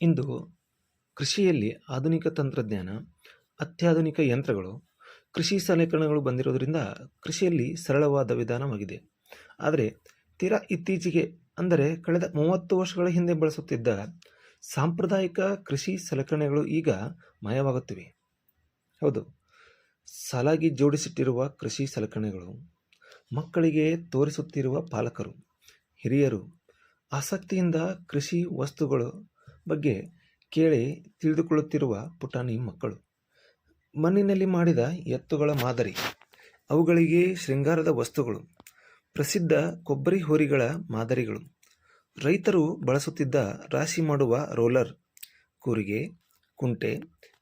ಇಂದು ಕೃಷಿಯಲ್ಲಿ ಆಧುನಿಕ ತಂತ್ರಜ್ಞಾನ, ಅತ್ಯಾಧುನಿಕ ಯಂತ್ರಗಳು, ಕೃಷಿ ಸಲಕರಣೆಗಳು ಬಂದಿರೋದರಿಂದ ಕೃಷಿಯಲ್ಲಿ ಸರಳವಾದ ವಿಧಾನವಾಗಿದೆ. ಆದರೆ ತೀರಾ ಇತ್ತೀಚೆಗೆ ಅಂದರೆ ಕಳೆದ ಮೂವತ್ತು ವರ್ಷಗಳ ಹಿಂದೆ ಬಳಸುತ್ತಿದ್ದ ಸಾಂಪ್ರದಾಯಿಕ ಕೃಷಿ ಸಲಕರಣೆಗಳು ಈಗ ಮಾಯವಾಗುತ್ತಿವೆ. ಹೌದು, ಸಾಲಾಗಿ ಜೋಡಿಸಿಟ್ಟಿರುವ ಕೃಷಿ ಸಲಕರಣೆಗಳು, ಮಕ್ಕಳಿಗೆ ತೋರಿಸುತ್ತಿರುವ ಪಾಲಕರು, ಹಿರಿಯರು ಆಸಕ್ತಿಯಿಂದ ಕೃಷಿ ವಸ್ತುಗಳ ಬಗ್ಗೆ ಕೇಳಿ ತಿಳಿದುಕೊಳ್ಳುತ್ತಿರುವ ಪುಟಾಣಿ ಮಕ್ಕಳು. ಮಣ್ಣಿನಲ್ಲಿ ಮಾಡಿದ ಎತ್ತುಗಳ ಮಾದರಿ, ಅವುಗಳಿಗೆ ಶೃಂಗಾರದ ವಸ್ತುಗಳು, ಪ್ರಸಿದ್ಧ ಕೊಬ್ಬರಿ ಹೋರಿಗಳ ಮಾದರಿಗಳು. ರೈತರು ಬಳಸುತ್ತಿದ್ದ ರಾಶಿ ಮಾಡುವ ರೋಲರ್, ಕೂರಿಗೆ, ಕುಂಟೆ,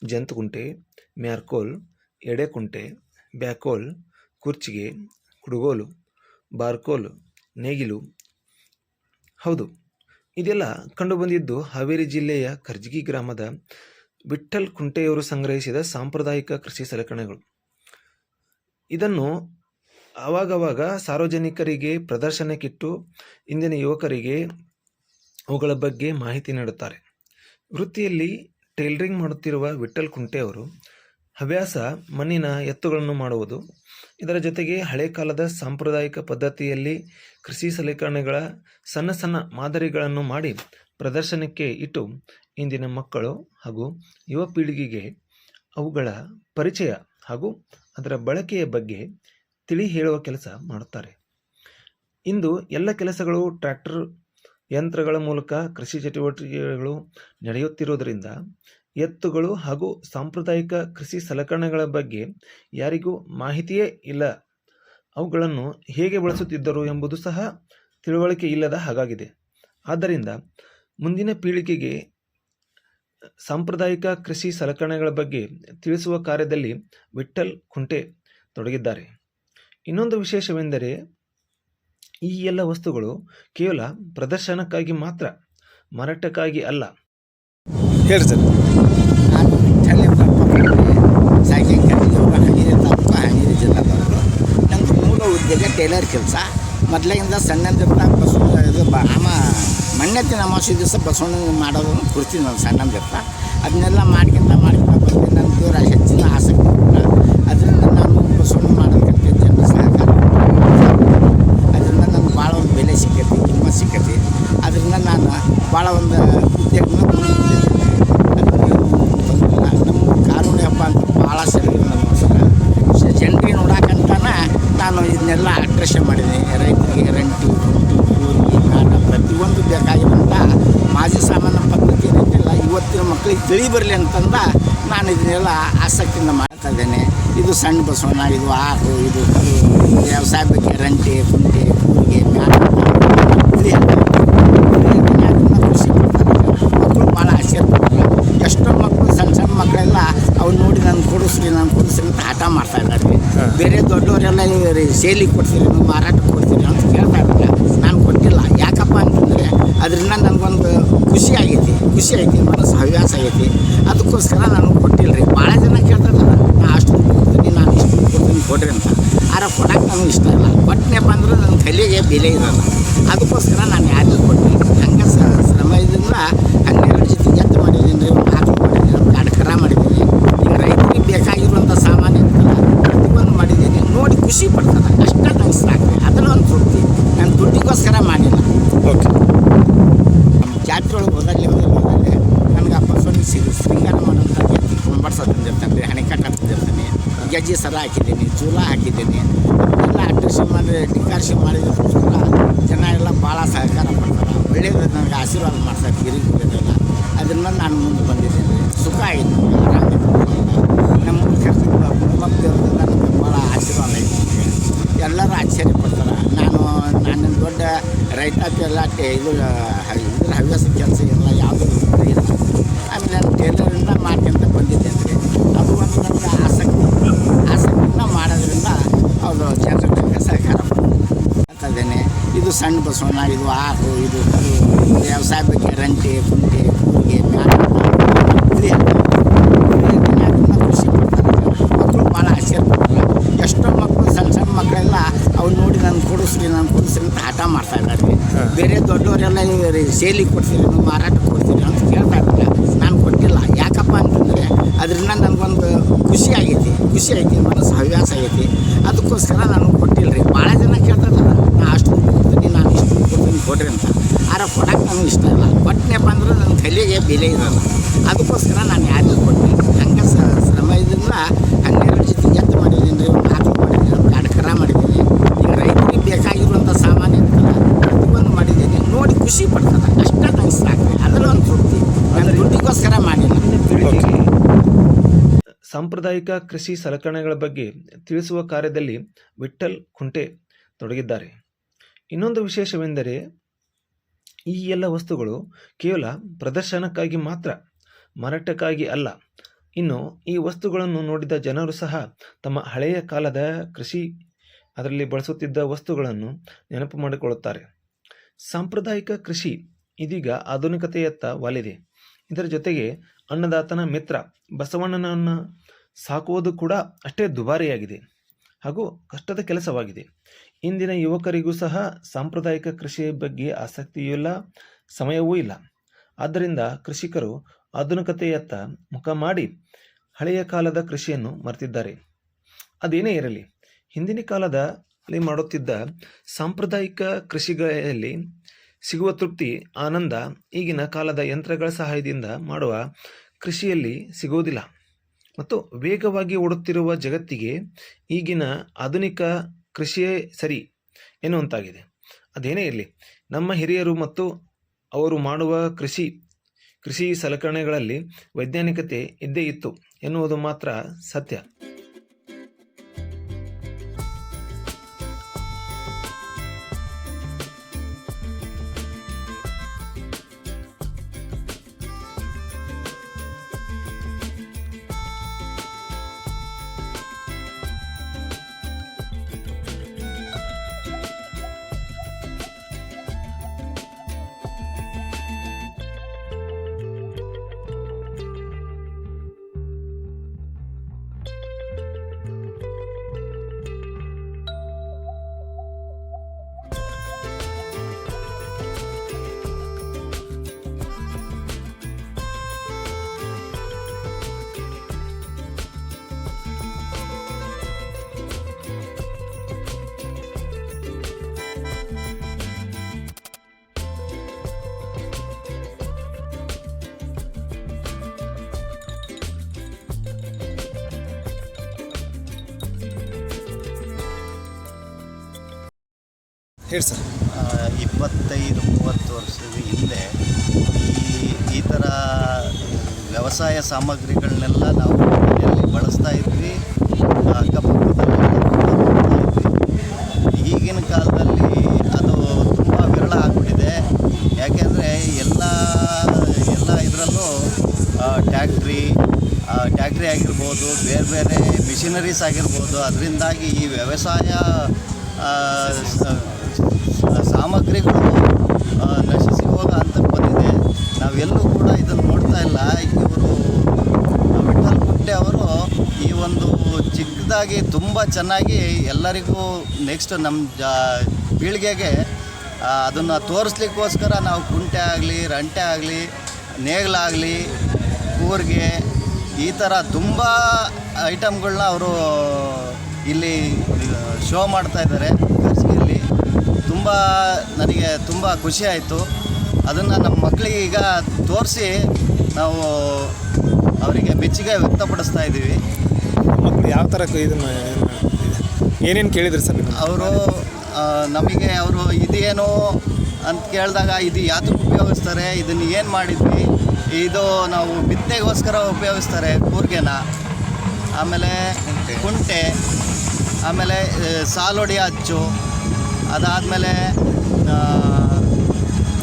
ಜಂತುಕುಂಟೆ, ಮ್ಯಾರ್ಕೋಲ್, ಎಡೆಕುಂಟೆ, ಬ್ಯಾಕೋಲ್, ಕುರ್ಚಿಗೆ, ಕುಡುಗೋಲು, ಬಾರ್ಕೋಲ್, ನೇಗಿಲು. ಹೌದು ಇದೆಲ್ಲ ಕಂಡುಬಂದಿದ್ದು ಹಾವೇರಿ ಜಿಲ್ಲೆಯ ಕರ್ಜಗಿ ಗ್ರಾಮದ ವಿಠಲ್ ಕುಂಟೆಯವರು ಸಂಗ್ರಹಿಸಿದ ಸಾಂಪ್ರದಾಯಿಕ ಕೃಷಿ ಸಲಕರಣೆಗಳು. ಇದನ್ನು ಆವಾಗವಾಗ ಸಾರ್ವಜನಿಕರಿಗೆ ಪ್ರದರ್ಶನಕ್ಕಿಟ್ಟು ಇಂದಿನ ಯುವಕರಿಗೆ ಅವುಗಳ ಬಗ್ಗೆ ಮಾಹಿತಿ ನೀಡುತ್ತಾರೆ. ವೃತ್ತಿಯಲ್ಲಿ ಟೈಲರಿಂಗ್ ಮಾಡುತ್ತಿರುವ ವಿಠ್ಠಲ್ ಕುಂಟೆಯವರು ಹವ್ಯಾಸ ಮಣ್ಣಿನ ಎತ್ತುಗಳನ್ನು ಮಾಡುವುದು. ಇದರ ಜೊತೆಗೆ ಹಳೆ ಕಾಲದ ಸಾಂಪ್ರದಾಯಿಕ ಪದ್ಧತಿಯಲ್ಲಿ ಕೃಷಿ ಸಲಕರಣೆಗಳ ಸಣ್ಣ ಸಣ್ಣ ಮಾದರಿಗಳನ್ನು ಮಾಡಿ ಪ್ರದರ್ಶನಕ್ಕೆ ಇಟ್ಟು ಇಂದಿನ ಮಕ್ಕಳು ಹಾಗೂ ಯುವ ಪೀಳಿಗೆಗೆ ಅವುಗಳ ಪರಿಚಯ ಹಾಗೂ ಅದರ ಬಳಕೆಯ ಬಗ್ಗೆ ತಿಳಿ ಹೇಳುವ ಕೆಲಸ ಮಾಡುತ್ತಾರೆ. ಇಂದು ಎಲ್ಲ ಕೆಲಸಗಳು ಟ್ರ್ಯಾಕ್ಟರ್ ಯಂತ್ರಗಳ ಮೂಲಕ ಕೃಷಿ ಚಟುವಟಿಕೆಗಳು ನಡೆಯುತ್ತಿರುವುದರಿಂದ ಎತ್ತುಗಳು ಹಾಗೂ ಸಾಂಪ್ರದಾಯಿಕ ಕೃಷಿ ಸಲಕರಣೆಗಳ ಬಗ್ಗೆ ಯಾರಿಗೂ ಮಾಹಿತಿಯೇ ಇಲ್ಲ. ಅವುಗಳನ್ನು ಹೇಗೆ ಬಳಸುತ್ತಿದ್ದರು ಎಂಬುದು ಸಹ ತಿಳುವಳಿಕೆ ಇಲ್ಲದ ಹಾಗಾಗಿದೆ. ಆದ್ದರಿಂದ ಮುಂದಿನ ಪೀಳಿಗೆಗೆ ಸಾಂಪ್ರದಾಯಿಕ ಕೃಷಿ ಸಲಕರಣೆಗಳ ಬಗ್ಗೆ ತಿಳಿಸುವ ಕಾರ್ಯದಲ್ಲಿ ವಿಠಲ್ ಕುಂಟೆ ತೊಡಗಿದ್ದಾರೆ. ಇನ್ನೊಂದು ವಿಶೇಷವೆಂದರೆ ಈ ಎಲ್ಲ ವಸ್ತುಗಳು ಕೇವಲ ಪ್ರದರ್ಶನಕ್ಕಾಗಿ ಮಾತ್ರ, ಮಾರಾಟಕ್ಕಾಗಿ ಅಲ್ಲ ಹೇಳಿ ಸರ್ ನಾನು ವಿಠ್ಠಲ್ ಯೋಗ ಹಾಂಗಿರಿ ನಂದು ಮೂಲ ಉದ್ಯೋಗ ಟೇಲರ್ ಕೆಲಸ. ಮೊದಲಿಂದ ಸಣ್ಣದಿರ್ತ ಬಸವ ಇದು ಅಮ ಮಣ್ಣೆತ್ತಿನ ಅಮಾವಾಸ್ಯೆ ದಿವಸ ಬಸವಣ್ಣ ಮಾಡೋದನ್ನು ಕೊಡ್ತೀನಿ ನಾನು ಸಣ್ಣದಿರ್ತ ಅದನ್ನೆಲ್ಲ ಮಾಡ್ಕೊಂತ ಮಾಡ್ಕೊಂತ ಬಂದು. ನನ್ನ ದೂರ ಹೆಚ್ಚಿನ ಆಸಕ್ತಿ. ಅದರಿಂದ ನಾನು ಬಸವಣ್ಣ ಮಾಡೋದಕ್ಕೆ ಜನರ ಸಹಕಾರ ಅದರಿಂದ ನನಗೆ ಭಾಳ ಒಂದು ಬೆಲೆ ಸಿಕ್ಕೈತಿ ಕಿಮ್ಮತ್ತು ಸಿಕ್ಕೈತಿ ಅದರಿಂದ ನಾನು ಭಾಳ ಒಂದು ಉದ್ಯೋಗನ ತೊಂದರೆಲ್ಲ ನಮ್ಮ ಕಾರುಣಿ ಹಬ್ಬ ಅಂತ ಭಾಳ ಸರಿ ನಮ್ಮ ಜನರಿಗೆ ನೋಡಕ್ಕಂತಾನ ನಾನು ಇದನ್ನೆಲ್ಲ ಅಟ್ರೇಷನ್ ಮಾಡಿದ್ದೀನಿ ರೈತರಿಗೆ ರಂಟಿ ಕುಂಟು ಕೂರ್ಗಿ ಕಾಟ ಪ್ರತಿಯೊಂದು ಬೇಕಾಗಿರುವಂಥ ಮಾಜಿ ಸಾಮಾನ್ಯ ಪದ್ಧತಿ ಏನೈತಿಲ್ಲ ಇವತ್ತಿನ ಮಕ್ಕಳಿಗೆ ತಿಳಿ ಬರಲಿ ಅಂತಂದ ನಾನು ಇದನ್ನೆಲ್ಲ ಆಸಕ್ತಿಯಿಂದ ಮಾಡ್ತಾ ಇದ್ದೇನೆ. ಇದು ಸಣ್ಣ ಬಸವಣ್ಣ ಇದು ಆರು ಇದು ವ್ಯವಸಾಯ ಬಗ್ಗೆ ರಂಟೆ ಕುಂಟೆ ಕೂರಿಗೆ ಖುಷಿ ಮಕ್ಕಳು ಭಾಳ ಆಶ್ಚರ್ಯ ಎಷ್ಟೋ ಮಕ್ಕಳು ಸಣ್ಣ ಸಣ್ಣ ಮಕ್ಕಳೆಲ್ಲ ಅವ್ರು ನೋಡಿ ನಾನು ಕೊಡಿಸ್ರಿ ನಾನು ಕೊಡಿಸ್ರಿ ಅಂತ ಹಠ ಮಾಡ್ತಾ ಇದ್ದಾರೆ. ಬೇರೆ ದೊಡ್ಡವರೆಲ್ಲ ಸೇಲಿಗೆ ಕೊಡ್ತೀರಿ ನೀವು ಮಾರಾಟಕ್ಕೆ ಕೊಡ್ತೀರಿ ಅಂತ ಕೇಳ್ತಾ ಇದ್ದಾರೆ. ನಾನು ಕೊಟ್ಟಿಲ್ಲ. ಯಾಕಪ್ಪ ಅಂತಂದರೆ ಅದರಿಂದ ನನಗೊಂದು ಖುಷಿ ಆಗೈತಿ ಖುಷಿ ಐತಿ ಮನಸ್ಸು ಹವ್ಯಾಸ ಐತಿ ಅದಕ್ಕೋಸ್ಕರ ನಾನು ಕೊಟ್ಟಿಲ್ಲ ರೀ ಭಾಳ ಜನ ಕೇಳ್ತಾರೆ ನಾನು ನಾ ಅಷ್ಟು ಕೊಡ್ತೀನಿ, ನಾನು ಇಷ್ಟು ಕೊಡ್ತೀನಿ, ಕೊಡ್ರಿ ಅಂತ. ಆದ್ರೆ ಕೊಡಕ್ಕೆ ನನಗೆ ಇಷ್ಟ ಇಲ್ಲ. ಕೊಟ್ಟನೆಪ್ಪ ಅಂದ್ರೆ ನನ್ನ ಕಲೆಗೆ ಬೆಲೆ ಇರೋಲ್ಲ. ಅದಕ್ಕೋಸ್ಕರ ನಾನು ಯಾರಿಗೂ ಕೊಟ್ಟಿಲ್ಲ. ಹಂಗೆ ಸ- ಶ್ರಮದಿಂದ ಹನ್ನೆರಡು ಜೊತೆ ಎತ್ತು ಮಾಡಿದ್ದೀನಿ ರೀ ಒಂದು ಆಕಳು ಮಾಡಿದ್ದೀನಿ ಎರಡು ಕರ ಮಾಡಿದ್ದೀನಿ ಈಗ ರೈತರಿಗೆ ಬೇಕಾಗಿರುವಂಥ ಸಾಮಾನು ಇರ್ತಲ್ಲ ಪ್ರತಿಯೊಂದು ಮಾಡಿದ್ದೀನಿ ನೋಡಿ ಖುಷಿ ಪಡ್ತಾರೆ ಅಷ್ಟೇ ನಂಗೆ ಸಾಕು ಅದನ್ನ ಒಂದು ತೃಪ್ತಿ ನಾನು ದುಡ್ಡಿಗೋಸ್ಕರ ಮಾಡಿಲ್ಲ ಓಕೆ ನಮ್ಮ ಜಾತ್ರೆ ಒಳಗೆ ಹೋದಲ್ಲಿ ಹೋದಲ್ಲಿ ಹೋದಲ್ಲಿ ನನಗೆ ಆ ಬಸವಣ್ಣ ಸಿಗ ಶೃಂಗಾರ ಮಾಡೋಂಥ ಎತ್ತಿ ಕೊಂಬಡ್ಸ ತಂದಿರ್ತಾನೆ ರೀ ಹಣಿಕಟ್ಟು ತಂದಿರ್ತಾನೆ ಗೆಜ್ಜೆ ಸರ ಹಾಕಿದ್ದೀನಿ, ಚೂಲ ಹಾಕಿದ್ದೀನಿ. ಎಲ್ಲ ಅಟ್ರೇಷನ್ ಮಾಡಿ ಡಿಕಾರ್ಷನ್ ಮಾಡಿದಕ್ಕೋಸ್ಕರ ಜನ ಎಲ್ಲ ಭಾಳ ಸಹಕಾರ ಮಾಡ್ತಾರೆ. ಬೆಳೆಯೋದು ನನಗೆ ಆಶೀರ್ವಾದ ಮಾಡ್ತಾರೆ ಗಿರಿಗೆ ಹೋಗೋದೆಲ್ಲ ಅದನ್ನು ನಾನು ಮುಂದೆ ಬಂದಿದ್ದೀನಿ. ಸುಖ ಆಗಿದೆ ನಮ್ಮ ಖರ್ಚು ಭಕ್ತಿಯವ್ರಿಂದ ನನಗೆ ಭಾಳ ಆಶೀರ್ವಾದ ಐತೆ. ಎಲ್ಲರೂ ಆಶ್ಚರ್ಯ ಪಡ್ತಾರೆ. ನಾನು ನಾನು ದೊಡ್ಡ ರೈತಾಪಿ ಎಲ್ಲ ಇದು ಇದ್ರ ಹವ್ಯಾಸ ಕೆಲಸ ಎಲ್ಲ ಯಾವುದೂ ಇಲ್ಲ. ಆಮೇಲೆ ಟೇಲರಿಂದ ಮಾಡ್ಕೊಂತ ಬಂದಿದ್ದೇನೆ ರೀ ಅದು ಒಂದು ನನಗೆ ಆಸಕ್ತಿ ಆಸಕ್ತಿಯಿಂದ ಮಾಡೋದ್ರಿಂದ ಅವರು ಜನರಿಗೆ ಸಹಕಾರ ಮಾಡ್ತಿದ್ದೇನೆ ಇದು ಸಣ್ಣ ಬಸವಣ್ಣ ಇದು ಆರು ಇದು ವ್ಯವಸಾಯ ಬಗ್ಗೆ ರಂಟೆ ಕುಂಟೆ ಕೂರಿಗೆ ಖುಷಿ ಪಡ್ತಾರೆ. ಮಕ್ಕಳು ಭಾಳ ಆಶ್ಚರ್ಯ ಪಡ್ತಾರೆ. ಎಷ್ಟೋ ಮಕ್ಕಳು ಸಣ್ಣ ಸಣ್ಣ ಮಕ್ಕಳೆಲ್ಲ ಅವ್ರು ನೋಡಿ ನಾನು ಕೊಡಿಸ್ರಿ ನಾನು ಕೊಡಿಸ್ರಿ ಅಂತ ಹಠ ಮಾಡ್ತಾ ಇದ್ದಾರೆ. ಬೇರೆ ದೊಡ್ಡವರೆಲ್ಲ ನೀವು ಸೇಲಿಗೆ ಕೊಡ್ತೀರಿ ನೀವು ಮಾರಾಟಕ್ಕೆ ಕೊಡ್ತೀರಿ ಅಂತ ಕೇಳ್ತಾ ಇದ್ದಾರೆ. ಅದರಿಂದ ನನಗೊಂದು ಖುಷಿ ಆಗೈತಿ ಖುಷಿ ಐತಿ ಮನಸ್ಸು ಹವ್ಯಾಸ ಆಗೈತಿ. ಅದಕ್ಕೋಸ್ಕರ ನಾನು ಕೊಟ್ಟಿಲ್ಲ ರೀ ಭಾಳ ಜನ ಕೇಳ್ತಾರಲ್ಲ ನಾ ಅಷ್ಟು ದುಡ್ಡು ಕೊಡ್ತೀನಿ ನಾನು ಇಷ್ಟು ದುಡ್ಡು ಕೊಡ್ತೀನಿ ಕೊಡ್ರಿ ಅಂತ ಆದ್ರೆ ಕೊಡಕ್ಕೆ ನನಗೆ ಇಷ್ಟ ಇಲ್ಲ. ಕೊಟ್ಟನೆಪ್ಪ ಅಂದ್ರೆ ನನ್ನ ತಲೆಗೆ ಬೆಲೆ ಇರಲ್ಲ. ಅದಕ್ಕೋಸ್ಕರ ನಾನು ಯಾರಿಗೂ ಕೊಟ್ಟಿಲ್ಲ. ಹಂಗೆ ಶ್ರಮದಿಂದ ಹನ್ನೆರಡು ಜೊತೆ ಎತ್ತು ಮಾಡಿದ್ದೀನಿ ರೀ ಒಂದು ಮಾಡಿದ್ದೀನಿ ಒಂದು ಮಾಡಿದ್ದೀನಿ. ಈಗ ರೈತರಿಗೆ ಬೇಕಾಗಿರುವಂಥ ಸಾಮಾನು ಇರ್ತಲ್ಲ ಪ್ರತಿಯೊಂದು ಮಾಡಿದ್ದೀನಿ. ನೋಡಿ ಖುಷಿ ಪಡ್ತಾರೆ. ಅಷ್ಟೇ ನಂಗೆ ಸಾಕು. ಅದರ ಒಂದು ತೃಪ್ತಿ. ನನ್ನ ದುಡ್ಡಿಗೋಸ್ಕರ ಮಾಡಿಲ್ಲ. ಸಾಂಪ್ರದಾಯಿಕ ಕೃಷಿ ಸಲಕರಣೆಗಳ ಬಗ್ಗೆ ತಿಳಿಸುವ ಕಾರ್ಯದಲ್ಲಿ ವಿಠಲ್ ಕುಂಟೆ ತೊಡಗಿದ್ದಾರೆ. ಇನ್ನೊಂದು ವಿಶೇಷವೆಂದರೆ ಈ ಎಲ್ಲ ವಸ್ತುಗಳು ಕೇವಲ ಪ್ರದರ್ಶನಕ್ಕಾಗಿ ಮಾತ್ರ, ಮಾರಾಟಕ್ಕಾಗಿ ಅಲ್ಲ. ಇನ್ನು ಈ ವಸ್ತುಗಳನ್ನು ನೋಡಿದ ಜನರು ಸಹ ತಮ್ಮ ಹಳೆಯ ಕಾಲದ ಕೃಷಿ ಅದರಲ್ಲಿ ಬಳಸುತ್ತಿದ್ದ ವಸ್ತುಗಳನ್ನು ನೆನಪು ಮಾಡಿಕೊಳ್ಳುತ್ತಾರೆ. ಸಾಂಪ್ರದಾಯಿಕ ಕೃಷಿ ಇದೀಗ ಆಧುನಿಕತೆಯತ್ತ ವಾಲಿದೆ. ಇದರ ಜೊತೆಗೆ ಅನ್ನದಾತನ ಮಿತ್ರ ಬಸವಣ್ಣನನ್ನು ಸಾಕುವುದು ಕೂಡ ಅಷ್ಟೇ ದುಬಾರಿಯಾಗಿದೆ. ಹಾಗೂ ಕಷ್ಟದ ಕೆಲಸವಾಗಿದೆ. ಇಂದಿನ ಯುವಕರಿಗೂ ಸಹ ಸಾಂಪ್ರದಾಯಿಕ ಕೃಷಿಯ ಬಗ್ಗೆ ಆಸಕ್ತಿಯೂ ಇಲ್ಲ ಸಮಯವೂ ಇಲ್ಲ. ಆದ್ದರಿಂದ ಕೃಷಿಕರು ಆಧುನಿಕತೆಯತ್ತ ಮುಖ ಮಾಡಿ ಹಳೆಯ ಕಾಲದ ಕೃಷಿಯನ್ನು ಮರೆತಿದ್ದಾರೆ. ಅದೇನೇ ಇರಲಿ, ಹಿಂದಿನ ಕಾಲದಲ್ಲಿ ಮಾಡುತ್ತಿದ್ದ ಸಾಂಪ್ರದಾಯಿಕ ಕೃಷಿಗಳಲ್ಲಿ ಸಿಗುವ ತೃಪ್ತಿ, ಆನಂದ, ಈಗಿನ ಕಾಲದ ಯಂತ್ರಗಳ ಸಹಾಯದಿಂದ ಮಾಡುವ ಕೃಷಿಯಲ್ಲಿ ಸಿಗುವುದಿಲ್ಲ. ಮತ್ತು ವೇಗವಾಗಿ ಓಡುತ್ತಿರುವ ಜಗತ್ತಿಗೆ ಈಗಿನ ಆಧುನಿಕ ಕೃಷಿಯೇ ಸರಿ ಎನ್ನುವಂತಾಗಿದೆ. ಅದೇನೇ ಇರಲಿ, ನಮ್ಮ ಹಿರಿಯರು ಮತ್ತು ಅವರು ಮಾಡುವ ಕೃಷಿ ಕೃಷಿ ಸಲಕರಣೆಗಳಲ್ಲಿ ವೈಜ್ಞಾನಿಕತೆ ಇದ್ದೇ ಇತ್ತು ಎನ್ನುವುದು ಮಾತ್ರ ಸತ್ಯ. ಹೇಳಿ ಸರ್. ಇಪ್ಪತ್ತೈದು, ಮೂವತ್ತು ವರ್ಷದ ಹಿಂದೆ ಈ ಈ ಥರ ವ್ಯವಸಾಯ ಸಾಮಗ್ರಿಗಳನ್ನೆಲ್ಲ ನಾವು ಮನೆಯಲ್ಲಿ ಬಳಸ್ತಾ ಇದ್ವಿ. ಅಕ್ಕಪಕ್ಕದಲ್ಲಿ ಈಗಿನ ಕಾಲದಲ್ಲಿ ಅದು ತುಂಬ ವಿರಳ ಆಗಿಬಿಟ್ಟಿದೆ. ಯಾಕೆಂದರೆ ಎಲ್ಲ ಎಲ್ಲ ಇದರಲ್ಲೂ ಟ್ಯಾಕ್ಟ್ರಿ ಟ್ಯಾಕ್ಟ್ರಿ ಆಗಿರ್ಬೋದು, ಬೇರೆ ಬೇರೆ ಮಿಷಿನರೀಸ್ ಆಗಿರ್ಬೋದು. ಅದರಿಂದಾಗಿ ಈ ವ್ಯವಸಾಯ ಸಾಮಗ್ರಿಗಳು ನಶಿಸಿ ಹೋಗ ಅಂತ ಬಂದಿದೆ ನಾವೆಲ್ಲೂ ಕೂಡ ಇದನ್ನು ನೋಡ್ತಾ ಇಲ್ಲ. ಇವರು ವಿಠಲ್ ಕುಟ್ಟೆ ಅವರು ಈ ಒಂದು ಚಿಕ್ಕದಾಗಿ ತುಂಬ ಚೆನ್ನಾಗಿ ಎಲ್ಲರಿಗೂ ನೆಕ್ಸ್ಟ್ ನಮ್ಮ ಜಾ, ಪೀಳಿಗೆಗೆ ಅದನ್ನು ತೋರಿಸ್ಲಿಕ್ಕೋಸ್ಕರ ನಾವು ಕುಂಟೆ ಆಗಲಿ, ರಂಟೆ ಆಗಲಿ ನೇಗ್ಲಾಗಲಿ ಕೂರ್ಗೆ ಈ ಥರ ತುಂಬ ಐಟಮ್ಗಳನ್ನ ಅವರು ಇಲ್ಲಿ ಶೋ ಮಾಡ್ತಾ ಇದ್ದಾರೆ. ತುಂಬ ನನಗೆ ತುಂಬ ಖುಷಿ ಆಯಿತು ಅದನ್ನು ನಮ್ಮ ಮಕ್ಕಳಿಗೆ ಈಗ ತೋರಿಸಿ ನಾವು ಅವರಿಗೆ ಮೆಚ್ಚುಗೆ ವ್ಯಕ್ತಪಡಿಸ್ತಾ ಇದ್ದೀವಿ. ಮಕ್ಕಳು ಯಾವ ಥರ ಇದನ್ನು ಏನೇನು ಕೇಳಿದ್ರು ಸರ್ ಅವರು ನಮಗೆ ಅವರು ಇದೇನು ಅಂತ ಕೇಳಿದಾಗ ಇದು ಯಾತಕ್ಕೆ ಉಪಯೋಗಿಸ್ತಾರೆ ಇದನ್ನು ಏನು ಮಾಡಿದ್ವಿ ಇದು ನಾವು ಬಿತ್ತನೆಗೋಸ್ಕರ ಉಪಯೋಗಿಸ್ತಾರೆ ಕೂರ್ಗೆನ. ಆಮೇಲೆ ಕುಂಟೆ ಆಮೇಲೆ ಸಾಲೊಡಿ ಅಚ್ಚು ಅದಾದಮೇಲೆ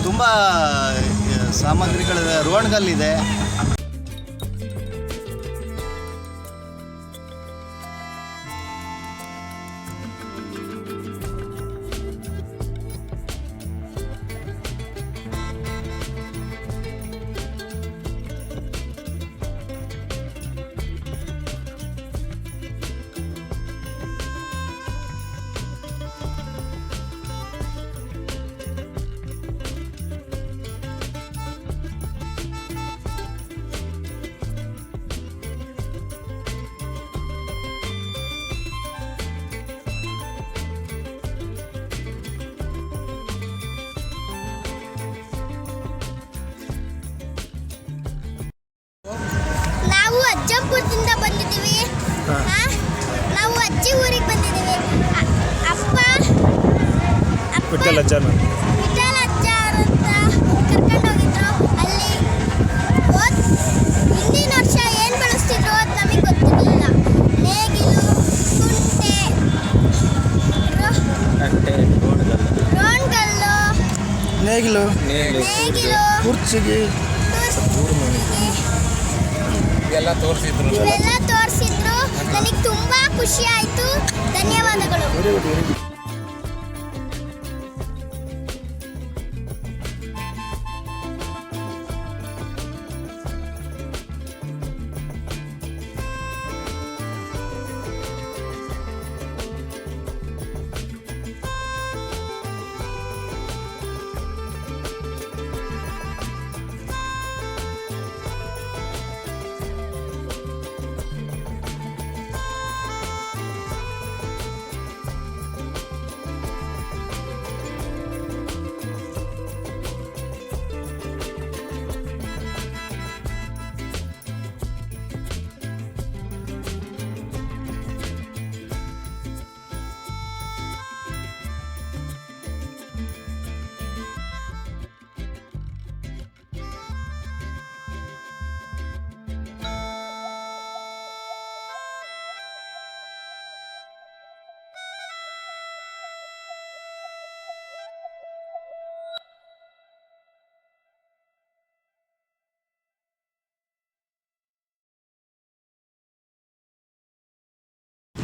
ತುಂಬ ಸಾಮಗ್ರಿಗಳಿದೆ ರೋಣ್ಗಲ್ಲಿದೆ. ವಿಠಲ್ ಅಜ್ಜನ. ನೇಗಿಲು ಕುರ್ಚಿಗೆ. ಎಲ್ಲ ತೋರಿಸಿದ್ರು ನನಗೆ. ತುಂಬಾ ಖುಷಿ ಆಯ್ತು. ಧನ್ಯವಾದಗಳು.